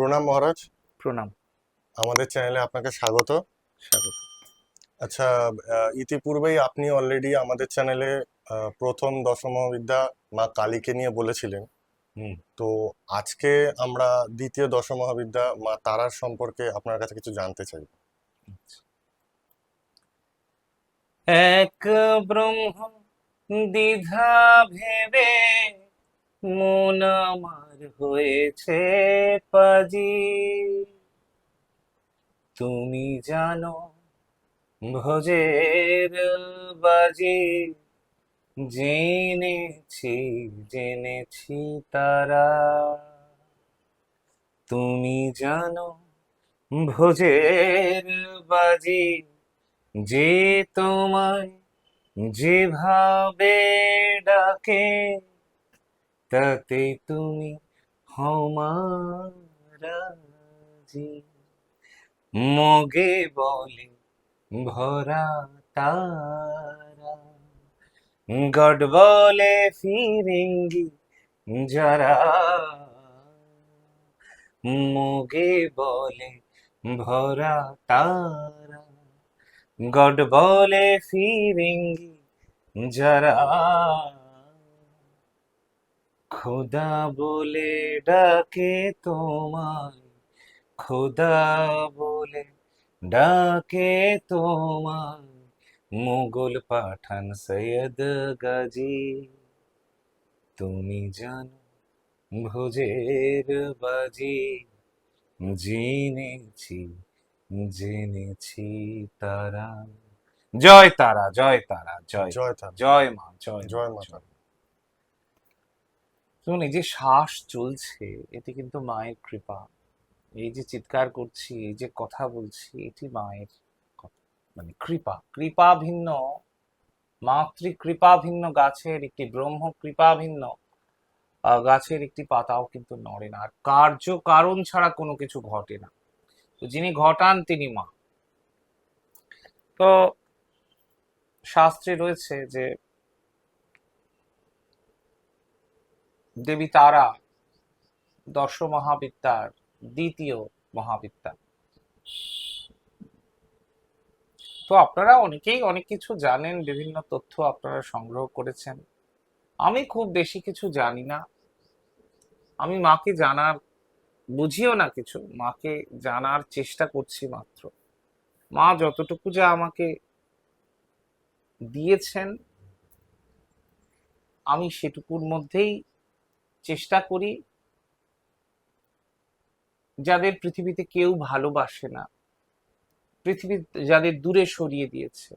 প্রণাম মহারাজ। প্রণাম। আমাদের চ্যানেলে আপনাকে স্বাগত। স্বাগত। আচ্ছা ইতিপূর্বেই আপনি অলরেডি আমাদের চ্যানেলে প্রথম দশম বিদ্যা মা কালীকে নিয়ে বলেছিলেন। হুম। তো আজকে আমরা দ্বিতীয় দশম মহাবিদ্যা মা তারার সম্পর্কে আপনার কাছে কিছু জানতে চাই। এক ব্রহ্ম দ্বিধা ভেবে মন আমার হয়েছে পাজি। তুমি জানো ভোজের বাজি। জেনেছি জেনেছি তারা। তুমি জানো ভোজের বাজি। যে তোমায় যেভাবে ডাকে তাতে তুমি হমারাজি মগে বলে ভরা তারা। গড বলে ফিরেঙ্গি যারা। মগে বলে ভরা তারা। গড বলে ফিরেঙ্গি যারা। খোদা বলে ডাকে তোমায় খোদা বলে ডাকে তোমায় মুঘল পাঠান সৈয়দ গাজী। তুমি জানো ভোজের বাজি জেনেছি জেনেছি তারা। জয় তারা জয় তারা জয় জয় জয় মা জয় মা, জয় মাতা শুনুন, এই যে শ্বাস চলছে, এটি কিন্তু মায়ের কৃপা। এই যে চিৎকার করছি, এই যে কথা বলছি, এটি মায়ের মানে কৃপা। কৃপা ভিন্ন মাতৃ কৃপা ভিন্ন, গাছের একটি ব্রহ্ম কৃপা ভিন্ন গাছের একটি পাতাও কিন্তু নড়ে না। আর কার্য কারণ ছাড়া কোনো কিছু ঘটে না। তো যিনি ঘটান, তিনি মা। তো শাস্ত্রে রয়েছে যে দেবী তারা দশ মহাবিদ্যার দ্বিতীয় মহাবিদ্যা। তো আপনারা অনেকেই অনেক কিছু জানেন, বিভিন্ন তথ্য আপনারা সংগ্রহ করেছেন। আমি খুব বেশি কিছু জানি না। আমি মাকে জানার, বুঝিও না কিছু। মাকে জানার চেষ্টা করছি মাত্র। মা যতটুকু যা আমাকে দিয়েছেন, আমি সেটুকুর মধ্যেই চেষ্টা করি যাদের পৃথিবীতে কেউ ভালোবাসে না, পৃথিবী যাদের দূরে সরিয়ে দিয়েছে,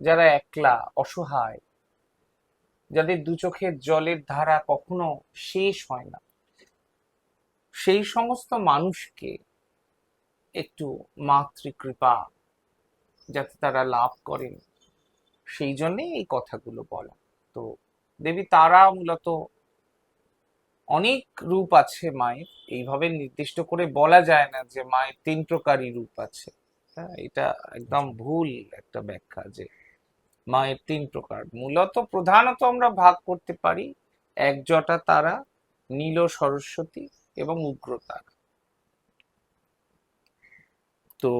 যারা একলা, অসহায়, যাদের দু চোখের জলের ধারা কখনো শেষ হয় না। সেই সমস্ত মানুষকে একটু মাতৃকৃপা যাতে তারা লাভ করেন, সেই জন্যে এই কথাগুলো বলা। তো দেবী তারা মূলত অনেক রূপ আছে মায়ের এইভাবে নির্দিষ্ট করে বলা যায় না যে মায়ের তিন প্রকারই রূপ আছে। হ্যাঁ এটা একদম ভুল একটা ব্যাখ্যা যে মায়ের তিন প্রকার। মূলত প্রধানত আমরা ভাগ করতে পারি এক জটা তারা নীল সরস্বতী এবং উগ্র তারা। তো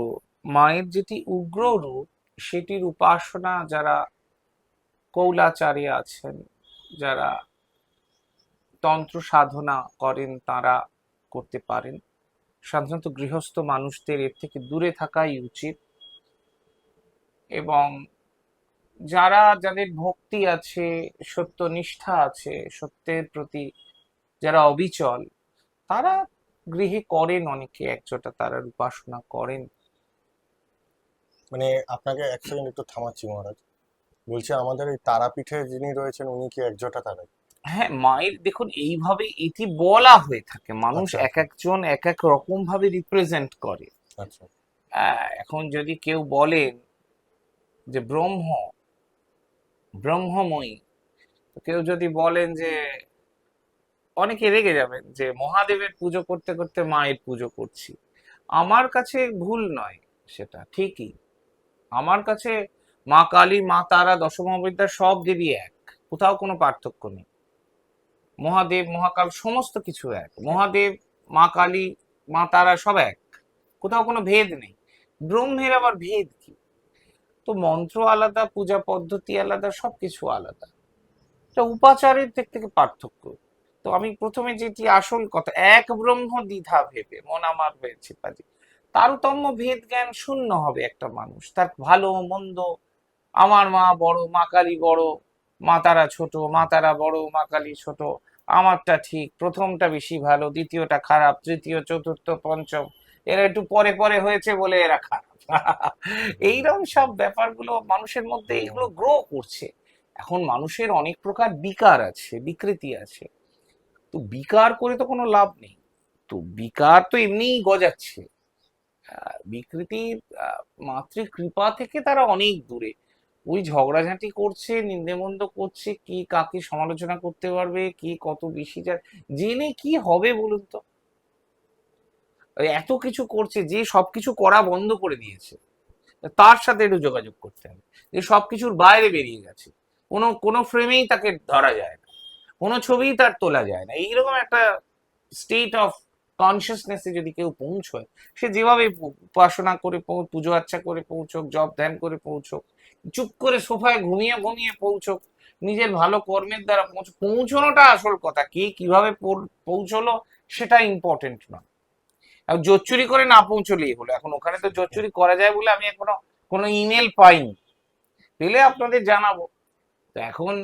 মায়ের যেটি উগ্র রূপ সেটির উপাসনা যারা কৌলাচারে আছেন যারা তন্ত্র সাধনা করেন, তারা করতে পারেন। সাধারণত গৃহস্থ মানুষদের এর থেকে দূরে থাকাই উচিত। এবং যারা, যাদের ভক্তি আছে, সত্য নিষ্ঠা আছে, সত্যের প্রতি যারা অবিচল, তারা গৃহে করেন অনেকে একজোটা তারা উপাসনা করেন। মানে আপনাকে এক সেকেন্ড একটু থামাচ্ছি মহারাজ। বলছি আমাদের এই তারাপীঠে যিনি রয়েছেন, উনি কি একজোটা তারাই? হ্যাঁ মায়ের দেখুন এইভাবে এটি বলা হয়ে থাকে। মানুষ আচ্ছা, এক একজন এক এক রকম ভাবে রিপ্রেজেন্ট করে। আচ্ছা। এখন যদি কেউ বলেন যে ব্রহ্ম ব্রহ্মময়ী কেউ যদি বলেন যে অনেকে রেগে যাবেন যে মহাদেবের পুজো করতে করতে মায়ের পুজো করছি। আমার কাছে ভুল নয় সেটা ঠিকই। আমার কাছে মা কালী মা তারা দশমহাবিদ্যার সব দেবী এক। কোথাও কোনো পার্থক্য নেই। মহাদেব, মহাকাল, সমস্ত কিছু এক। মহাদেব, মা কালী, মা তারা সব এক। কোথাও কোনো ভেদ নেই। ব্রহ্মের আবার ভেদ কি? তো মন্ত্র আলাদা, পূজা পদ্ধতি আলাদা, সবকিছু আলাদা। এটা উপাচারের দিক থেকে পার্থক্য। তো আমি প্রথমে যেটি আসল কথা, এক ব্রহ্ম দ্বিধা ভেবে মন আমার হয়েছে তারতম্য ভেদ জ্ঞান শূন্য হবে একটা মানুষ। তার ভালো, মন্দ, আমার মা বড়, মা কালী বড় মা তারা ছোট মা তারা বড় মা কালী ছোট আমারটা ঠিক প্রথমটা বেশি ভালো দ্বিতীয়টা খারাপ তৃতীয় চতুর্থ পঞ্চম এরা একটু পরে পরে হয়েছে বলে এরা খারাপ। এইরকম সব ব্যাপারগুলো মানুষের মধ্যে এগুলো গ্রো করছে। এখন মানুষের অনেক প্রকার বিকার আছে বিকৃতি আছে। তো বিকার করে তো কোনো লাভ নেই। তো বিকার তো এমনিই গজাচ্ছে। বিকৃতির আহ, মাতৃকৃপা থেকে তারা অনেক দূরে। ওই ঝগড়াঝাঁটি করছে নিন্দেমন্দ করছে, কি কাকে সমালোচনা করতে পারবে, কি কত বেশি যা জেনে কি হবে বলুন তো? এত কিছু করছে যে সবকিছু করা বন্ধ করে দিয়েছে। তার সাথে একটু যোগাযোগ করতে হবে। যে সবকিছুর বাইরে বেরিয়ে গেছে। কোনো কোনো ফ্রেমেই তাকে ধরা যায় না। কোনো ছবিই তার তোলা যায় না। এইরকম একটা স্টেট অফ কনসিয়াসনেসে যদি কেউ পৌঁছয়, সে যেভাবে উপাসনা করে পুজো আচ্ছা করে পৌঁছক জব ধ্যান করে পৌঁছক, চুপ করে সোফায় ঘুমিয়ে ঘুমিয়ে পৌঁছক, নিজের ভালো কর্মের দ্বারা পৌঁছ, পৌঁছানোটা আসল কথা। কে কীভাবে পৌঁছলো সেটা ইম্পর্টেন্ট নয়। আর জোচ্চুরি করে না পৌঁছলেই হলো। এখন ওখানে তো জোচ্চুরি করা যায় বলে আমি এখনও কোনো ইমেল পাইনি। পেলে আপনাদের জানাব। তো এখন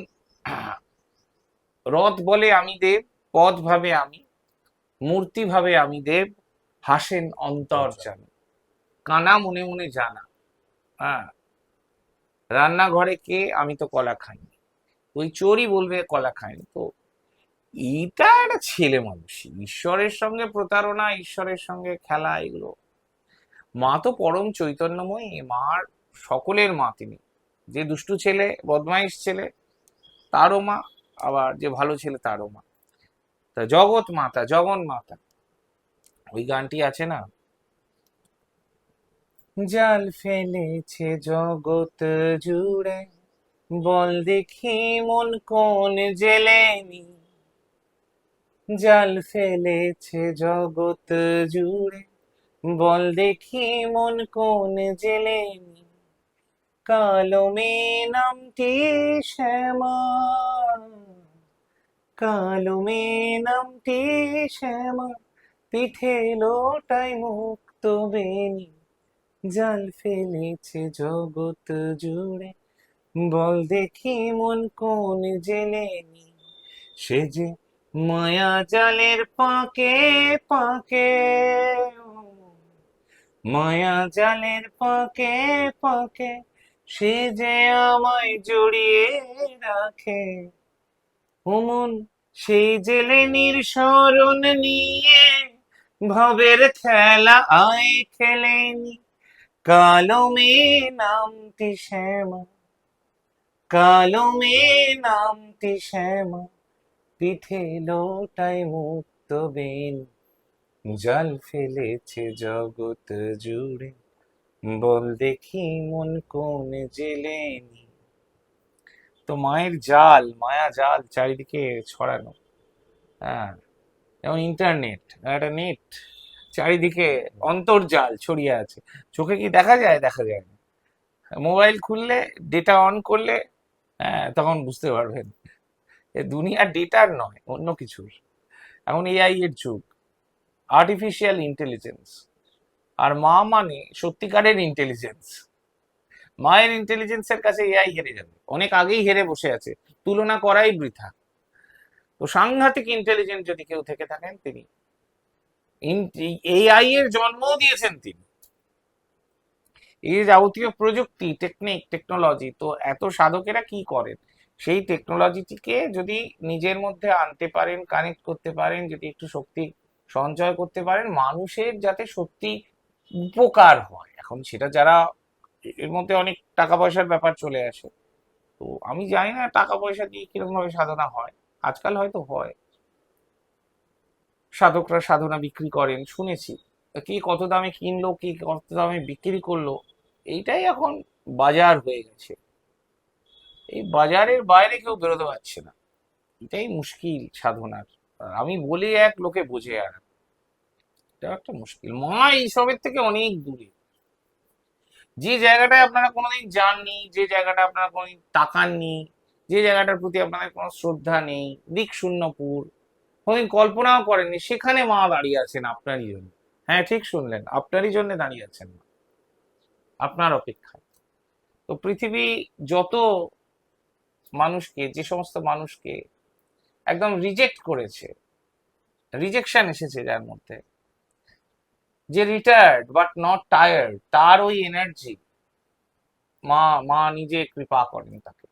রথ বলে আমি দেব পদ ভাবে আমি। মূর্তি ভাবে আমি দেব হাসেন অন্তর্জামী কানা মনে মনে জানা। হ্যাঁ। রান্নাঘরে কে? আমি তো কলা খাইনি। ওই চোরই বলবে কলা খাইনি। তো এইটা একটা ছেলে মানুষ। ঈশ্বরের সঙ্গে প্রতারণা ঈশ্বরের সঙ্গে খেলা এগুলো। মা তো পরম চৈতন্যময়ী। মার সকলের মা তিনি। যে দুষ্টু ছেলে বদমাইশ ছেলে তারও মা। আবার যে ভালো ছেলে তারও মা। তা জগৎ মাতা, জগন মাতা। ওই গানটি আছে না? জাল ফেলেছে জগৎ জুড়ে, বল দেখি মন কোন জেলেনি জাল ফেলেছে জগৎ জুড়ে, বল দেখি মন কোন জেলেনি কালো মেয়ে নামটি শ্যামা। কালো মেয়ে নামটি শ্যামা পিঠে লোটাই মুক্ত বেনি জাল ফেলেছে জগৎ জুড়ে, বল দেখি মন কোন জেলেনি সে যে মায়া জালের পাকে পাকে মায়া জালের পাকে পাকে সে যে আমায় জড়িয়ে রাখে। অমন সেই জেলে স্মরণ নিয়ে ভবের খেলা আয় খেলেনি। কালো মেয়ে নামটি শ্যামা, কালো মেয়ে নামটি শ্যামা, পিঠে লোটাই মুক্ত বেন, জল ফেলেছে জগৎ জুড়ে। বল দেখি মন কোন জেলেনি তো মায়ের জাল, মায়া জাল চারিদিকে ছড়ানো। হ্যাঁ যেমন ইন্টারনেট একটা নেট চারিদিকে অন্তর্জাল ছড়িয়ে আছে। চোখে কি দেখা যায়? দেখা যায় না। মোবাইল খুললে ডেটা অন করলে হ্যাঁ তখন বুঝতে পারবেন। দুনিয়া ডেটার নয়, অন্য কিছুর। এখন এআই এর যুগ। আর্টিফিশিয়াল ইন্টেলিজেন্স আর মা মানে সত্যিকারের ইন্টেলিজেন্স মায়ের ইন্টেলিজেন্সের কাছে এআই হেরে যাবে। অনেক আগেই হেরে বসে আছে। তুলনা করাই বৃথা। তো সাংঘাতিক ইন্টেলিজেন্ট যদি কেউ থেকে থাকেন, তিনি এআই এর জন্মও দিয়েছেন তিনি। এই যাবতীয় প্রযুক্তি টেকনিক টেকনোলজি তো এত সাধকেরা কি করেন? সেই টেকনোলজিটিকে যদি নিজের মধ্যে আনতে পারেন কানেক্ট করতে পারেন, যদি একটু শক্তি সঞ্চয় করতে পারেন, মানুষের যাতে সত্যি উপকার হয়। এখন সেটা যারা এর মধ্যে অনেক টাকা পয়সার ব্যাপার চলে আসে। তো আমি জানি না টাকা পয়সা দিয়ে কীরকম ভাবে সাধনা হয়। আজকাল হয়তো হয়। সাধকরা সাধনা বিক্রি করেন, শুনেছি। কি কত দামে কিনলো, কি কত দামে বিক্রি করল, এইটাই এখন বাজার হয়ে গেছে। এই বাজারের বাইরে কেউ বেরোতে পারছে না। এটাই মুশকিল সাধনার। আমি বলি এক, লোকে বোঝে আর। এটা একটা মুশকিল। মা এইসবের থেকে অনেক দূরে। যে জায়গাটায় আপনারা কোনোদিন যাননি, যে জায়গাটা আপনারা কোনোদিন তাকাননি, যে জায়গাটার প্রতি আপনাদের কোনো শ্রদ্ধা নেই দিক শূন্যপুর কোনোদিন কল্পনাও করেননি, সেখানে মা দাঁড়িয়ে আছেন আপনারই জন্য। হ্যাঁ ঠিক শুনলেন, আপনারই জন্য দাঁড়িয়ে আছেন মা। আপনার অপেক্ষায়। তো পৃথিবী যত মানুষকে, যে সমস্ত মানুষকে একদম রিজেক্ট করেছে রিজেকশন এসেছে যার মধ্যে যে রিটায়ার্ড বাট নট টায়ার্ড তার ওই এনার্জি মা মা নিজে কৃপা করেন তাকে,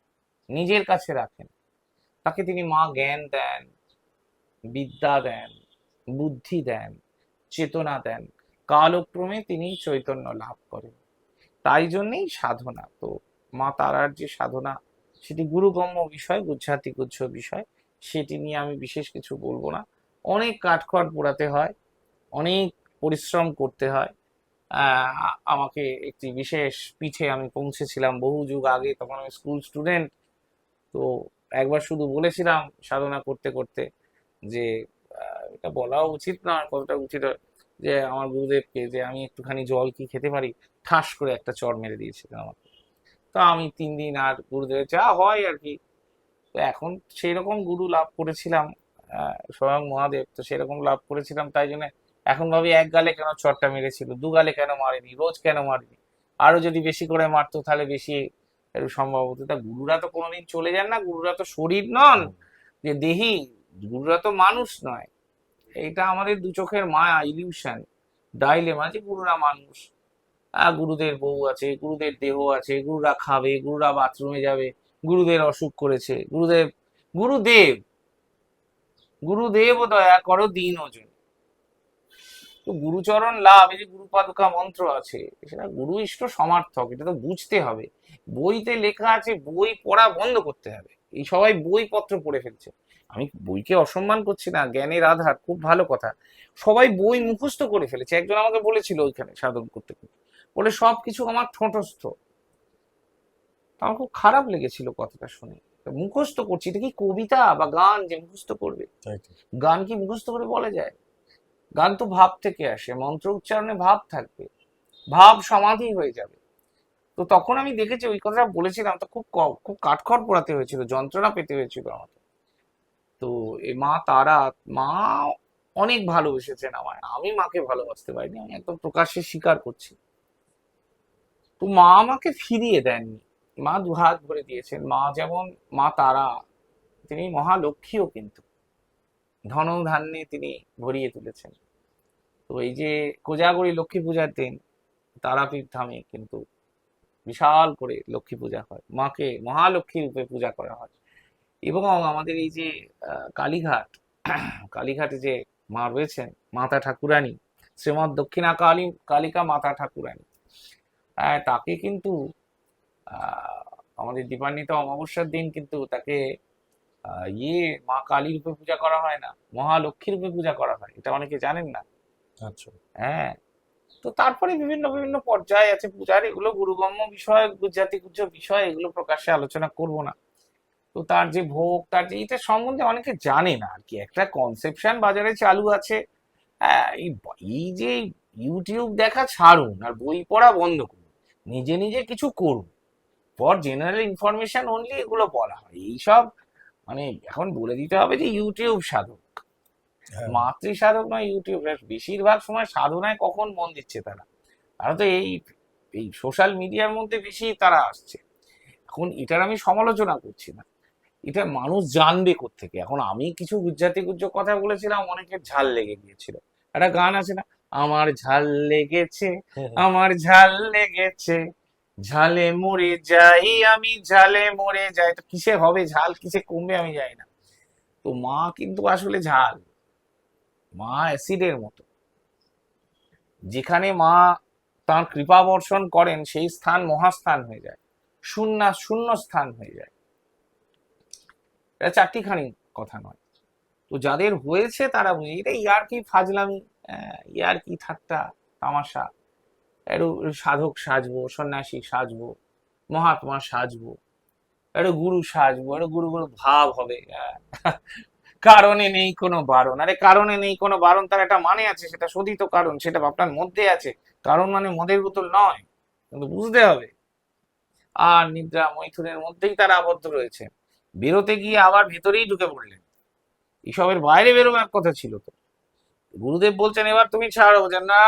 নিজের কাছে রাখেন। তাকে তিনি মা জ্ঞান দেন, বিদ্যা দেন, বুদ্ধি দেন, চেতনা দেন। কালক্রমে তিনি চৈতন্য লাভ করেন। তাই জন্যেই সাধনা। তো মা তারার যে সাধনা, সেটি গুরুগম্য বিষয় গুজ্জাতি গুচ্ছ বিষয়, সেটি নিয়ে আমি বিশেষ কিছু বলব না। অনেক কাঠখড় পোড়াতে হয়, অনেক পরিশ্রম করতে হয়। আমাকে একটি বিশেষ পিঠে আমি পৌঁছেছিলাম বহু যুগ আগে তখন আমি স্কুল স্টুডেন্ট তো একবার শুধু বলেছিলাম সাধনা করতে করতে যে এটা বলাও উচিত না, কতটা উচিত যে, আমার গুরুদেবকে যে, আমি একটুখানি জল কি খেতে পারি? ঠাস করে একটা চড় মেরে দিয়েছিলেন আমাকে। তো আমি তিন দিন আর গুরুদেবের যা হয় আর কি, তো এখন সেই রকম গুরু লাভ করেছিলাম স্বয়ং মহাদেব, তো সেরকম লাভ করেছিলাম, তাই জন্য এখন ভাবি এক গালে কেন চটটা মেরেছিল? দু গালে কেন মারেনি? রোজ কেন মারেনি? আরও যদি বেশি করে মারতো তাহলে বেশি সম্ভব হতো। তা গুরুরা তো কোনোদিন চলে যান না, গুরুরা তো শরীর নন, যে দেহি, গুরুরা তো মানুষ নয়। এইটা আমাদের দু চোখের মায়া ইলিউশন ডাইলেমা যে গুরুরা মানুষ। গুরুদের বউ আছে, গুরুদের দেহ আছে, গুরুরা খাবে, গুরুরা বাথরুমে যাবে, গুরুদের অসুখ করেছে, গুরুদেব গুরুদেব গুরুদেব দয়া করো দিন ওজন তো গুরুচরণ লাভ এই যে গুরুপাদুকা মন্ত্র আছে সেটা গুরু ইষ্ট সমার্থক এটা তো বুঝতে হবে। বইতে লেখা আছে বই পড়া বন্ধ করতে হবে। এই সবাই বইপত্র পড়ে ফেলছে। আমি বইকে অসম্মান করছি না জ্ঞানের আধার খুব ভালো কথা। সবাই বই মুখস্থ করে ফেলেছে। একজন আমাকে বলেছিল ওইখানে সাধন করতে করতে। বলে সব কিছু আমার ঠোঁটস্থ। আমার খুব খারাপ লেগেছিল কথাটা শুনে। মুখস্থ করছি এটা কি কবিতা বা গান যে মুখস্থ করবে। গান কি মুখস্থ করে বলা যায়? গান তো ভাব থেকে আসে, মন্ত্র উচ্চারণে ভাব থাকবে, ভাব সমাধি হয়ে যাবে। তো তখন আমি দেখেছি ওই কথাটা বলেছিলাম, তো খুব খুব কাঠখড় পোড়াতে হয়েছিল, যন্ত্রণা পেতে হয়েছিল আমাকে। তো এ মা তারা, মা অনেক ভালোবেসেছেন আমায়, আমি মাকে ভালোবাসতে পারিনি, আমি একদম প্রকাশ্যে স্বীকার করছি। তো মা আমাকে ফিরিয়ে দেননি, মা দুহাত ভরে দিয়েছেন, মা যেমন মা তারা, তিনি মহালক্ষ্মীও কিন্তু। ধন ধান্যে তিনি ভরিয়ে তুলেছেন। তো এই যে কোজাগরী লক্ষ্মী পূজার দিন তারাপীঠ ধামে কিন্তু বিশাল করে লক্ষ্মী পূজা হয়। মাকে মহালক্ষ্মী রূপে পূজা করা হয়। এবং আমাদের এই যে কালীঘাট কালীঘাটে যে মা রয়েছেন মাতা ঠাকুরানী শ্রীমৎ দক্ষিণা কালী কালিকা মাতা ঠাকুরানী আহ, তাকে কিন্তু আমাদের দীপান্বিত অমাবস্যার দিন কিন্তু তাকে ইয়ে মা কালী রূপে পূজা করা হয় না মহালক্ষ্মী রূপে পূজা করা হয় এটা অনেকে জানেন না। আচ্ছা। হ্যাঁ তো তারপরে বিভিন্ন বিভিন্ন পর্যায়ে আছে পূজার এগুলো গুরুগম্য বিষয় গুজরাতি গুজ্জ বিষয় এগুলো প্রকাশ্যে আলোচনা করব না। তো তার যে ভোগ তার যে এটা সম্বন্ধে অনেকে জানে না আর কি একটা কনসেপশন বাজারে চালু আছে। হ্যাঁ, এই এই যে ইউটিউব দেখা ছাড়ুন আর বই পড়া বন্ধ করুন নিজে নিজে কিছু করুন। ফর জেনারেল ইনফরমেশন অনলি এগুলো বলা হয়। এইসব মানে এখন বলে দিতে হবে যে ইউটিউব সাধক। হ্যাঁ। মাতৃ সাধক নয় ইউটিউব বেশিরভাগ সময় সাধনায় কখন মন দিচ্ছে তারা? তারা তো এই এই সোশ্যাল মিডিয়ার মধ্যে বেশি তারা আসছে। এখন এটার আমি সমালোচনা করছি না। এটা মানুষ জানবে থেকে এখন আমি কিছু গুজরাটি গুজ্জ কথা বলেছিলাম অনেকের ঝাল লেগে গিয়েছিল। একটা গান আছে না? আমার ঝাল লেগেছে আমার ঝাল লেগেছে ঝালে মরে যাই আমি, ঝালে মরে যাই। তো কিসে হবে ঝাল? কিসে কমবে আমি যাই না। তো মা কিন্তু আসলে ঝাল। মা অ্যাসিডের মতো। যেখানে মা তার কৃপা বর্ষণ করেন, সেই স্থান মহাস্থান হয়ে যায়। শূন্য শূন্য স্থান হয়ে যায়। এটা চারটিখানি কথা নয়। তো যাদের হয়েছে তারা বুঝে, এটা ইয়ার কি ফাজলামি ইয়ার কি ঠাট্টা, তামাশা। একটু সাধক সাজবো, সন্ন্যাসী সাজবো, মহাত্মা সাজবো, একটু গুরু সাজবো, একটু গুরু গুরু ভাব হবে। কারণে নেই কোনো বারণ। আরে কারণে নেই কোনো বারণ, তার একটা মানে আছে, সেটা শোধিত কারণ, সেটা আপনার মধ্যে আছে। কারণ মানে মদের বোতল নয়, কিন্তু বুঝতে হবে। আর নিদ্রা মৈথুনের মধ্যেই তারা আবদ্ধ রয়েছে। বেরোতে গিয়ে আবার ভেতরেই ঢুকে পড়লেন। এসবের বাইরে বেরোবে এক কথা ছিল তো। গুরুদেব বলছেন এবার তুমি ছাড়ো। যে না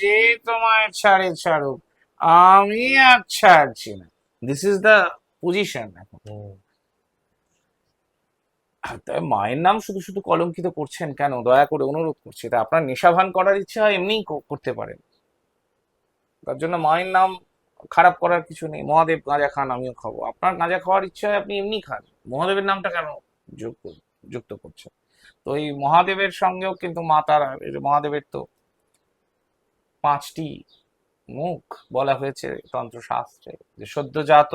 যে তোমায় ছাড়ে ছাড়ো আমি আর ছাড়ছি না। দিস ইজ দ্য পজিশন এখন. মায়ের নাম শুধু শুধু কলঙ্কিত করছেন কেন? দয়া করে অনুরোধ করছি। তা আপনার নেশাভান করার ইচ্ছা হয় এমনিই করতে পারেন। তার জন্য মায়ের নাম খারাপ করার কিছু নেই। মহাদেব গাঁজা খান আমিও খাব। আপনার গাঁজা খাওয়ার ইচ্ছা হয় আপনি এমনি খান। মহাদেবের নামটা কেন যোগ যুক্ত করছেন? তো এই মহাদেবের সঙ্গেও কিন্তু মা মহাদেবের তো পাঁচটি মুখ বলা হয়েছে তন্ত্রশাস্ত্রে, যে সদ্যজাত,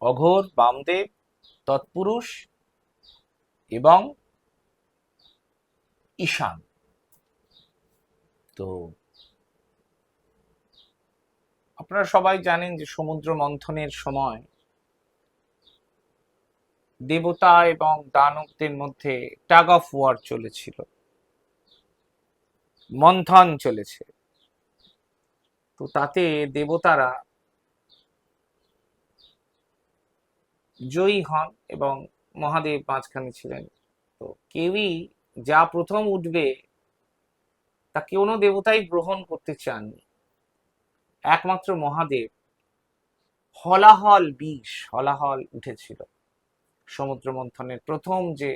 অঘোর, বামদেব, তৎপুরুষ এবং ঈশান। তো আপনারা সবাই জানেন যে সমুদ্র মন্থনের সময় দেবতা এবং দানবদের মধ্যে টাগ অফ ওয়ার চলেছিল। মন্থন চলেছে। তো তাতে দেবতারা জয়ী হন এবং মহাদেব মাঝখানে ছিলেন। তো কেউই যা প্রথম উঠবে, তা কোনো দেবতাই গ্রহণ করতে চাননি। একমাত্র মহাদেব হলাহল বিষ, হলাহল উঠেছিল। সমুদ্র মন্থনের প্রথম যে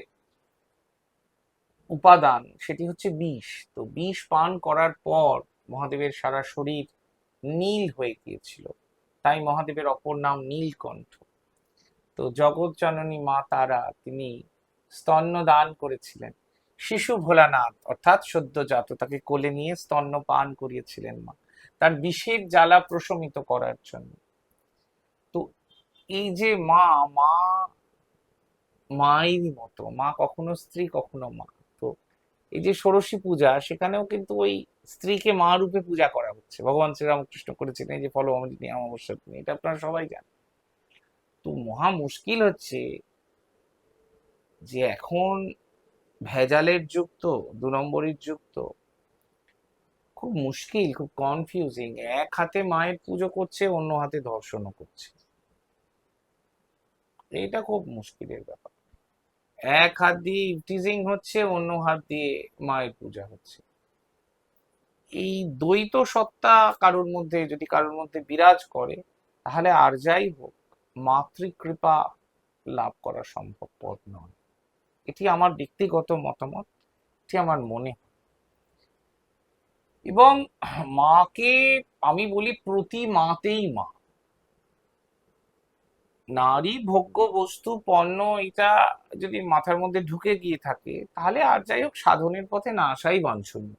উপাদান, সেটি হচ্ছে বিষ। তো বিষ পান করার পর মহাদেবের সারা শরীর নীল হয়ে গিয়েছিল। তাই মহাদেবের অপর নাম নীলকণ্ঠ। তো জগৎ জননী মা তারা, তিনি স্তন্য দান করেছিলেন। শিশু ভোলানাথ, অর্থাৎ সদ্যজাত, তাকে কোলে নিয়ে স্তন্য পান করিয়েছিলেন মা। তার বিষের জ্বালা প্রশমিত করার জন্য। তো এই যে মা মা মায়েরই মতো, মা কখনো স্ত্রী, কখনো মা। তো এই যে ষোড়শী পূজা, সেখানেও কিন্তু ওই স্ত্রীকে মা রূপে পূজা করা হচ্ছে। ভগবান শ্রীরামকৃষ্ণ করেছিলেন এই যে ফলো অমৃত অমাবস্যার দিনে, এটা আপনারা সবাই জানেন। তো মহা মুশকিল হচ্ছে যে এখন ভেজালের যুগ তো, দু নম্বরের যুগ তো। খুব মুশকিল, খুব কনফিউজিং এক হাতে মায়ের পুজো করছে, অন্য হাতে ধর্ষণও করছে। এটা খুব মুশকিলের ব্যাপার। এক হাত দিয়ে ইভটিজিং হচ্ছে, অন্য হাত দিয়ে মায়ের পূজা হচ্ছে। এই দ্বৈত সত্তা কারোর মধ্যে, যদি কারোর মধ্যে বিরাজ করে, তাহলে আর যাই হোক, মাতৃকৃপা লাভ করা সম্ভবপর নয়। এটি আমার ব্যক্তিগত মতামত, এটি আমার মনে এবং মাকে আমি বলি প্রতি মাতেই মা। নারী ভোগ্য বস্তু, পণ্য এটা যদি মাথার মধ্যে ঢুকে গিয়ে থাকে, তাহলে আর যাই হোক সাধনের পথে না আসাই বাঞ্ছনীয়।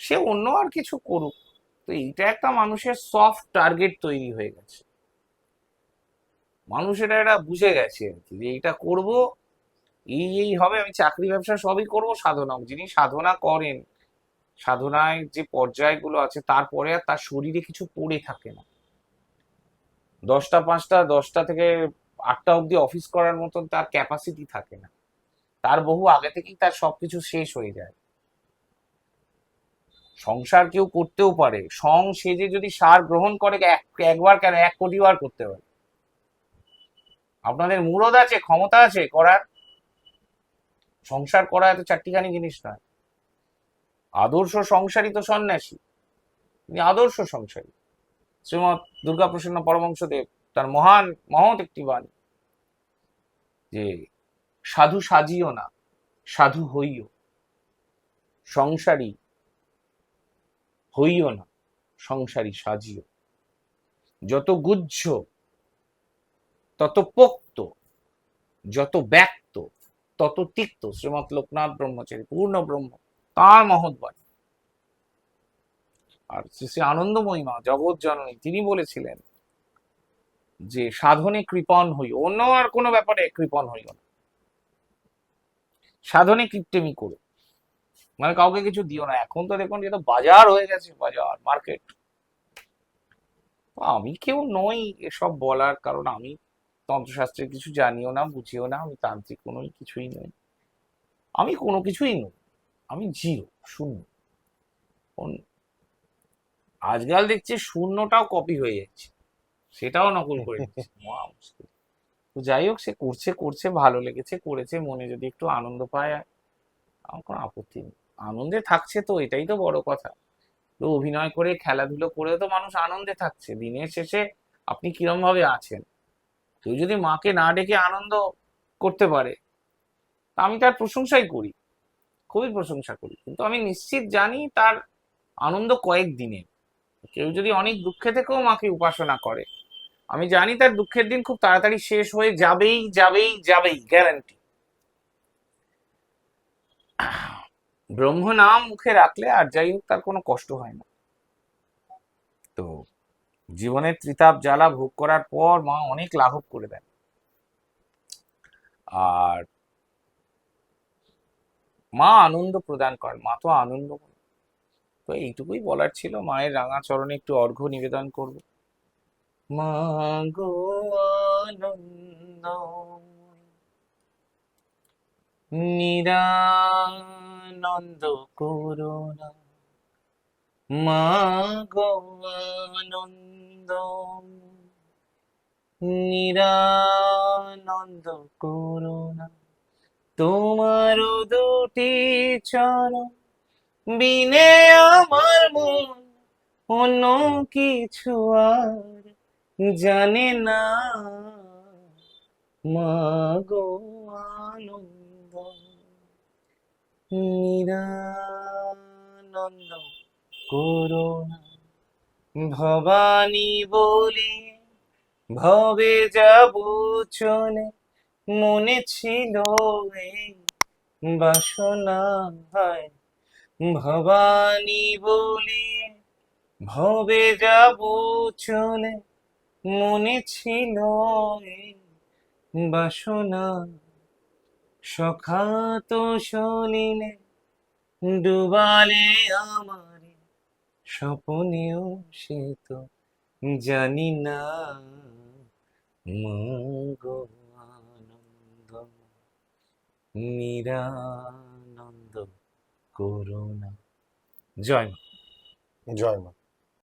সে অন্য আর কিছু করুক। তো এইটা একটা মানুষের সফট টার্গেট তৈরি হয়ে গেছে। মানুষেরা এটা বুঝে গেছে আর কি যে এইটা করব, এই এই হবে, আমি চাকরি ব্যবসা সবই করব, সাধনা যিনি সাধনা করেন, সাধনায় যে পর্যায়গুলো আছে, তারপরে আর তার শরীরে কিছু পড়ে থাকে না। দশটা, পাঁচটা, দশটা থেকে আটটা অবধি অফিস করার মতন তার ক্যাপাসিটি থাকে না। তার বহু আগে থেকেই তার সবকিছু শেষ হয়ে যায়। সংসার কেউ করতেও পারে। সং সেজে যদি সার গ্রহণ করে, এক, একবার কেন? এক কোটি বার করতে পারে আপনাদের মুরদ আছে, ক্ষমতা আছে করার। সংসার করা এত চারটিখানি জিনিস নয়। আদর্শ সংসারই তো সন্ন্যাসী। তিনি আদর্শ সংসারী। শ্রীমৎ দুর্গাপ্রসন্ন পরমংসদেব তার মহান, মহৎ একটি বাণী যে সাধু সাজিও না, সাধু হইও। সংসারী হইও না, সংসারী সাজিও। যত গুজ্জ, তত পোক্ত, যত ব্যক্ত, তত তিক্ত। শ্রীমৎ লোকনাথ ব্রহ্মচারী, পূর্ণ ব্রহ্ম, তার মহৎ বাণী। আর শ্রী শ্রী আনন্দময়ী মা জগৎ জননী তিনি বলেছিলেন যে, সাধনে কৃপণ হই। অন্য আর কোনো ব্যাপারে কৃপণ হইও না। সাধনে কৃত্রিমি করো। মানে কাউকে কিছু দিও না। এখন তো দেখুন যে তো বাজার হয়ে গেছে, বাজার, মার্কেট। আমি কেউ নই এসব বলার কারণ। আমি তন্ত্রশাস্ত্রের কিছু জানিও না, বুঝিও না। আমি তান্ত্রিক কোনো কিছুই নই। আমি কোনো কিছুই নই। আমি জিরো শূন্য। আজকাল দেখছি শূন্যটাও কপি হয়ে যাচ্ছে। সেটাও নকল করে নিচ্ছে। মহা মুশকিল। তো যাই হোক সে করছে করছে ভালো লেগেছে করেছে মনে যদি একটু আনন্দ পায় আমার কোনো আপত্তি নেই। আনন্দে থাকছে তো এটাই তো বড় কথা। তো অভিনয় করে খেলাধুলো করে তো মানুষ আনন্দে থাকছে। দিনের শেষে আপনি কিরম ভাবে আছেন? কেউ যদি মাকে না ডেকে আনন্দ করতে পারে তা আমি তার প্রশংসাই করি। খুবই প্রশংসা করি। কিন্তু আমি নিশ্চিত জানি তার আনন্দ কয়েক দিনের। কেউ যদি অনেক দুঃখে থেকেও মাকে উপাসনা করে, আমি জানি তার দুঃখের দিন খুব তাড়াতাড়ি শেষ হয়ে যাবেই যাবেই যাবেই গ্যারান্টি ব্রহ্ম নাম মুখে রাখলে আর যাই হোক, তার কোনো কষ্ট হয় না। তো জীবনের ত্রিতাপ জ্বালা ভোগ করার পর মা অনেক লাঘব করে দেন। আর মা আনন্দ প্রদান করেন, মা তো আনন্দ তো এইটুকুই বলার ছিল। মায়ের রাঙা চরণে একটু অর্ঘ্য নিবেদন করব। মা নিরানন্দ করুণা মা গো নিরানন্দ করুণা তোমার দুটি চরণ বিনে আমার মন অন্য কিছু আর জানে না। মাগো আনন্দ, নিরানন্দ করুণা ভবানী বলি, ভবে যাব চলে, মনে ছিল বাসনা হয় ভবানী বলি, ভবে যাব চলে, মনে ছিল বাসনা। সখাত সলিলে ডুবালে আমারে, স্বপনেও সে তো জানি না। মঙ্গো আনন্দ, নিরানন্দ। করুণা। জয় মা। জয় মা।